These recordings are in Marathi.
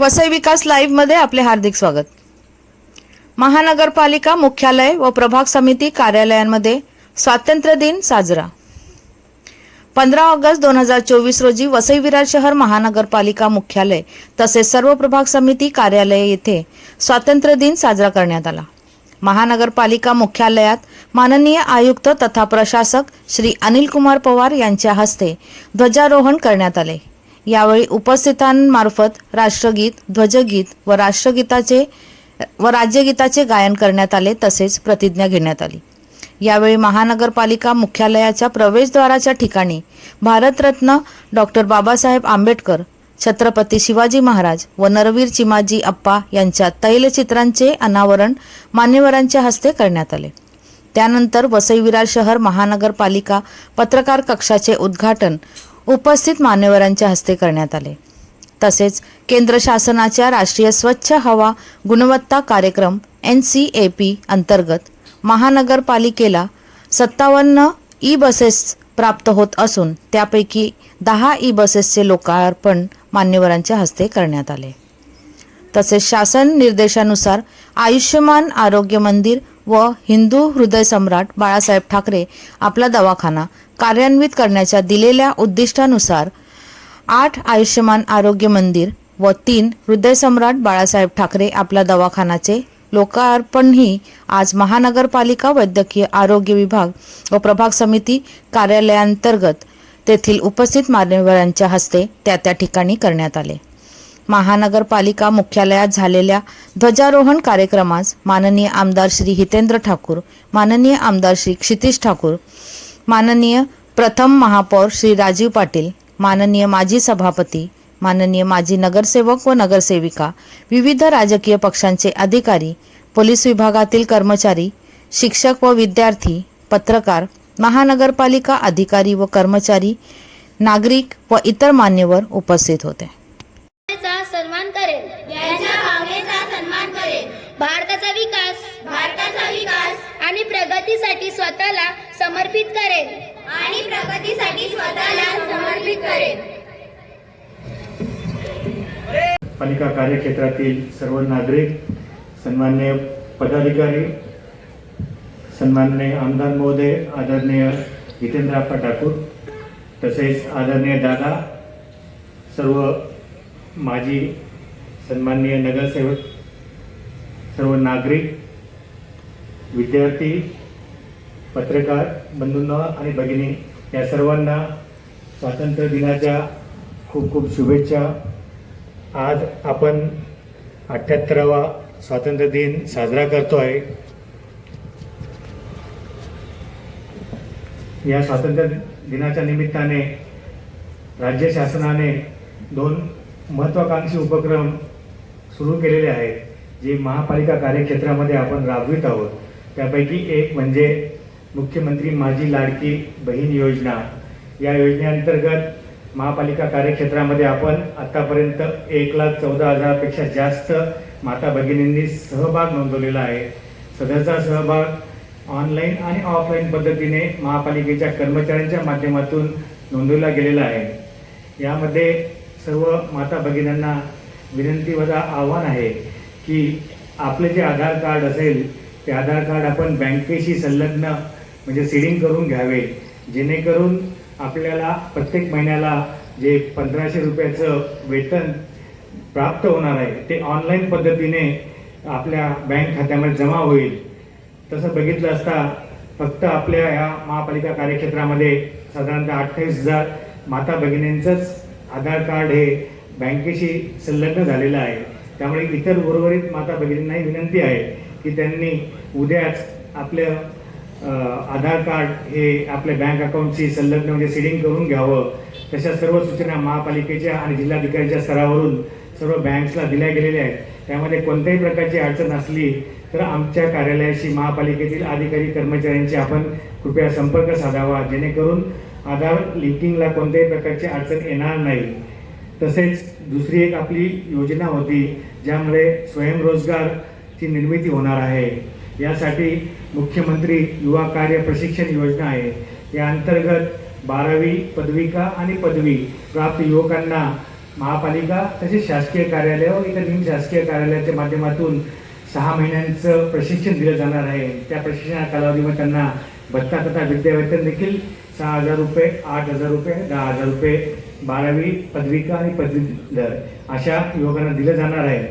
वसई विकास लाईव्हमध्ये आपले हार्दिक स्वागत. महानगरपालिका मुख्यालय व प्रभाग समिती कार्यालयांमध्ये स्वातंत्र्य दिन साजरा. पंधरा ऑगस्ट दोन हजार चोवीस रोजी वसई विरार शहर महानगरपालिका मुख्यालय तसेच सर्व प्रभाग समिती कार्यालय येथे स्वातंत्र्य दिन साजरा करण्यात आला. महानगरपालिका मुख्यालयात माननीय आयुक्त तथा प्रशासक श्री अनिल कुमार पवार यांच्या हस्ते ध्वजारोहण करण्यात आले. यावेळी उपस्थितांमार्फत राष्ट्रगीत ध्वजगीत व राष्ट्रगीताचे व राज्यगीताचे गायन करण्यात आले तसेच प्रतिज्ञा घेण्यात आली. यावेळी महानगरपालिका मुख्यालयाच्या प्रवेशद्वाराच्या ठिकाणी भारतरत्न डॉक्टर बाबासाहेब आंबेडकर छत्रपती शिवाजी महाराज व नरवीर चिमाजी अप्पा यांच्या तैलचित्रांचे अनावरण मान्यवरांच्या हस्ते करण्यात आले. त्यानंतर वसई विरार शहर महानगरपालिका पत्रकार कक्षाचे उद्घाटन उपस्थित मान्यवरांच्या हस्ते करण्यात आले. तसेच केंद्र शासनाच्या राष्ट्रीय स्वच्छ हवा गुणवत्ता कार्यक्रम एन सी ए पी अंतर्गत महानगरपालिकेला सत्तावन्न ई बसेस प्राप्त होत असून त्यापैकी दहा ई बसेसचे लोकार्पण मान्यवरांच्या हस्ते करण्यात आले. तसेच शासन निर्देशानुसार आयुष्यमान आरोग्य मंदिर व हिंदू हृदय सम्राट बाळासाहेब ठाकरे आपला दवाखाना कार्यान्वित करण्याच्या दिलेल्या उद्दिष्टानुसार आठ आयुष्यमान आरोग्य मंदिर व तीन हृदय सम्राट बाळासाहेब ठाकरे आपला दवाखानाचे लोकार्पणही आज महानगरपालिका वैद्यकीय आरोग्य विभाग व प्रभाग समिती कार्यालयांतर्गत तेथील उपस्थित मान्यवरांच्या हस्ते त्या त्या ठिकाणी करण्यात आले. महानगरपालिका मुख्यालयात झालेल्या ध्वजारोहण कार्यक्रमास माननीय आमदार श्री हितेंद्र ठाकूर माननीय आमदार श्री क्षितिश ठाकूर माननीय प्रथम महापौर श्री राजीव पाटील माननीय माजी सभापती माननीय माजी नगरसेवक व नगरसेविका विविध राजकीय पक्षांचे अधिकारी पोलीस विभागातील कर्मचारी शिक्षक व विद्यार्थी पत्रकार महानगरपालिका अधिकारी व कर्मचारी नागरिक व इतर मान्यवर उपस्थित होते चा सन्मान करेल याच्या भावनेचा सन्मान करेल भारताचा विकास. भारताचा विकास. आणि प्रगतीसाठी स्वतःला समर्पित करेल. आणि प्रगतीसाठी स्वतःला समर्पित करेल. पालिका कार्यक्षेत्रातील सर्व नागरिक सन्मान्य पदाधिकारी सन्माननीय आमदार महोदय आदरणीय जितेंद्रप्पा ठाकूर तसेच आदरणीय दादा सर्व माजी सन्माननीय नगरसेवक सर्व नागरिक विद्यार्थी पत्रकार बंधूंना आणि भगिनी या सर्वांना स्वातंत्र्य दिनाच्या खूप खूप शुभेच्छा. आज आपण अठ्ठ्याहत्तरावा स्वातंत्र्य दिन साजरा करतो आहे या स्वातंत्र्य दिनाच्या निमित्ताने राज्य शासनाने दोन महत्त्वाकांक्षी उपक्रम सुरू केलेले आहेत. जे महापालिका कार्यक्षेत्रामध्ये आपण राबवित आहोत त्यापैकी एक म्हणजे मुख्यमंत्री माझी लाडकी बहीण योजना. या योजनेअंतर्गत महापालिका कार्यक्षेत्रामध्ये आपण आतापर्यंत एक लाख चौदा हजारपेक्षा जास्त माता भगिनींनी सहभाग नोंदवलेला आहे. सदरचा सहभाग ऑनलाईन आणि ऑफलाईन पद्धतीने महापालिकेच्या कर्मचाऱ्यांच्या माध्यमातून नोंदवला गेलेला आहे. यामध्ये सर्व माता भगिनींना विनंती वजा आव्हान आहे की आपले जे आधार कार्ड असेल ते आधार कार्ड आपण बँकेशी संलग्न म्हणजे सीडिंग करून घ्यावे. जेणेकरून आपल्याला प्रत्येक महिन्याला जे पंधराशे रुपयाचं वेतन प्राप्त होणार आहे ते ऑनलाईन पद्धतीने आपल्या बँक खात्यामध्ये जमा होईल. तसं बघितलं असता फक्त आपल्या ह्या महापालिका कार्यक्षेत्रामध्ये साधारणतः अठ्ठावीस हजार माता भगिनींचंच आधार कार्ड हे बँकेशी संलग्न झालेलं आहे. त्यामुळे इतर उर्वरित माता भगिनींनाही विनंती आहे की त्यांनी उद्याच आपलं आधार कार्ड हे आपल्या बँक अकाउंटशी संलग्न म्हणजे सीडिंग करून घ्यावं. तशा सर्व सूचना महापालिकेच्या आणि जिल्हाधिकाऱ्यांच्या स्तरावरून सर्व बँक्सला दिल्या गेलेल्या आहेत. त्यामध्ये कोणत्याही प्रकारची अडचण असली तर आमच्या कार्यालयाशी महापालिकेतील अधिकारी कर्मचाऱ्यांशी आपण कृपया संपर्क साधावा जेणेकरून आधार लिंकिंगला कोणत्याही प्रकारची अडचण येणार नाही. तसेच दुसरी एक आपली योजना होती ज्यामुळे स्वयंरोजगारची निर्मिती होणार आहे. यासाठी मुख्यमंत्री युवा कार्य प्रशिक्षण योजना आहे. या अंतर्गत बारावी पदविका आणि पदवी प्राप्त युवकांना महापालिका तसेच शासकीय कार्यालय व इतर निमशासकीय कार्यालयाच्या माध्यमातून सहा महिन्यांचं प्रशिक्षण दिलं जाणार आहे. त्या प्रशिक्षणा कालावधीमध्ये त्यांना भत्ता तथा विद्यावेतन देखील सहा हजार रुपये आठ हजार रुपये दहा हजार रुपये बारावी पदविका आणि पदवीधर अशा युवकांना दिलं जाणार आहे.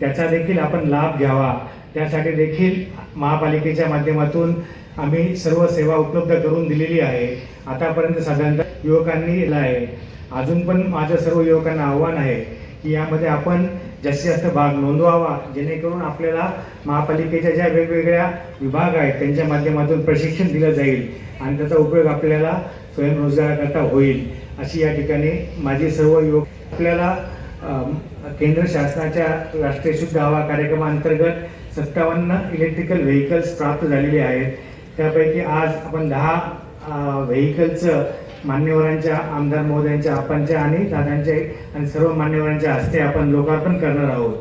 त्याचा देखील आपण लाभ घ्यावा. त्यासाठी देखील महापालिकेच्या माध्यमातून आम्ही सर्व सेवा उपलब्ध करून दिलेली आहे. आतापर्यंत साधारणतः युवकांनी दिला आहे. अजून पण माझं सर्व युवकांना आव्हान आहे की यामध्ये आपण जास्तीत जास्त भाग नोंदवावा जेणेकरून आपल्याला महापालिकेच्या ज्या वेगवेगळ्या विभाग आहेत त्यांच्या माध्यमातून प्रशिक्षण दिलं जाईल आणि त्याचा उपयोग आपल्याला स्वयंरोजगाराकरता होईल अशी या ठिकाणी माझी सर्व युवक आपल्याला केंद्र शासनाच्या राष्ट्रीय शुद्ध हवा कार्यक्रमाअंतर्गत सत्तावन्न इलेक्ट्रिकल व्हेकल्स प्राप्त झालेले आहेत. त्यापैकी आज आपण दहा व्हेकलचं मान्यवरांच्या आमदार महोदयांच्या आपांच्या आणि दादांच्या आणि सर्व मान्यवरांच्या हस्ते आपण लोकार्पण करणार आहोत.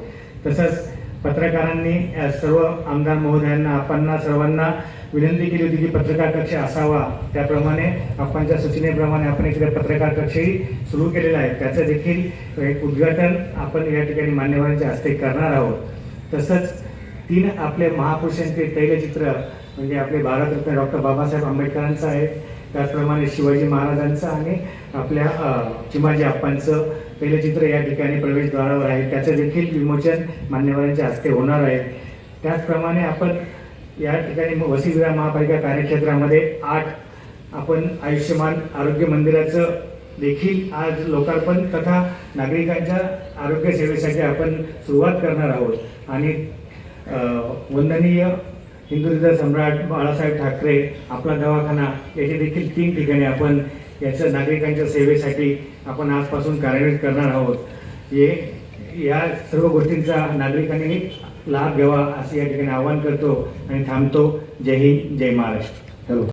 तसंच पत्रकारांनी सर्व आमदार महोदयांना आपणना सर्वांना विनंती केली होती की पत्रकार कक्ष असावा. त्याप्रमाणे आपणच्या सूचनेप्रमाणे आपण इकडे पत्रकार कक्षही सुरू केलेला आहे त्याचं देखील एक उद्घाटन आपण या ठिकाणी मान्यवरांच्या हस्ते करणार आहोत. तसंच तीन आपले महापुरुषांचे तैलचित्र म्हणजे आपले भारतरत्न डॉक्टर बाबासाहेब आंबेडकरांचं आहे. त्याचप्रमाणे शिवाजी महाराजांचं आणि आपल्या चिमाजी आप्पांचं तैलचित्र या ठिकाणी प्रवेशद्वारावर आहे. त्याचं देखील विमोचन मान्यवरांच्या हस्ते होणार आहे. त्याचप्रमाणे आपण या ठिकाणी वसईविरा महापालिका कार्यक्षेत्रामध्ये आठ आपण आयुष्यमान आरोग्य मंदिराचं देखील आज लोकार्पण तथा नागरिकांच्या आरोग्य सेवेसाठी आपण सुरुवात करणार आहोत. आणि वंदनीय हिंदू सम्राट बाळासाहेब ठाकरे आपला दवाखाना याचे देखील तीन ठिकाणी आपण याच्या नागरिकांच्या सेवेसाठी आपण आजपासून कार्यान्वित करणार आहोत. हे या सर्व गोष्टींचा नागरिकांनी लाभ घ्यावा असे या ठिकाणी आवाहन करतो आणि थांबतो. जय हिंद जय महाराष्ट्र. हॅलो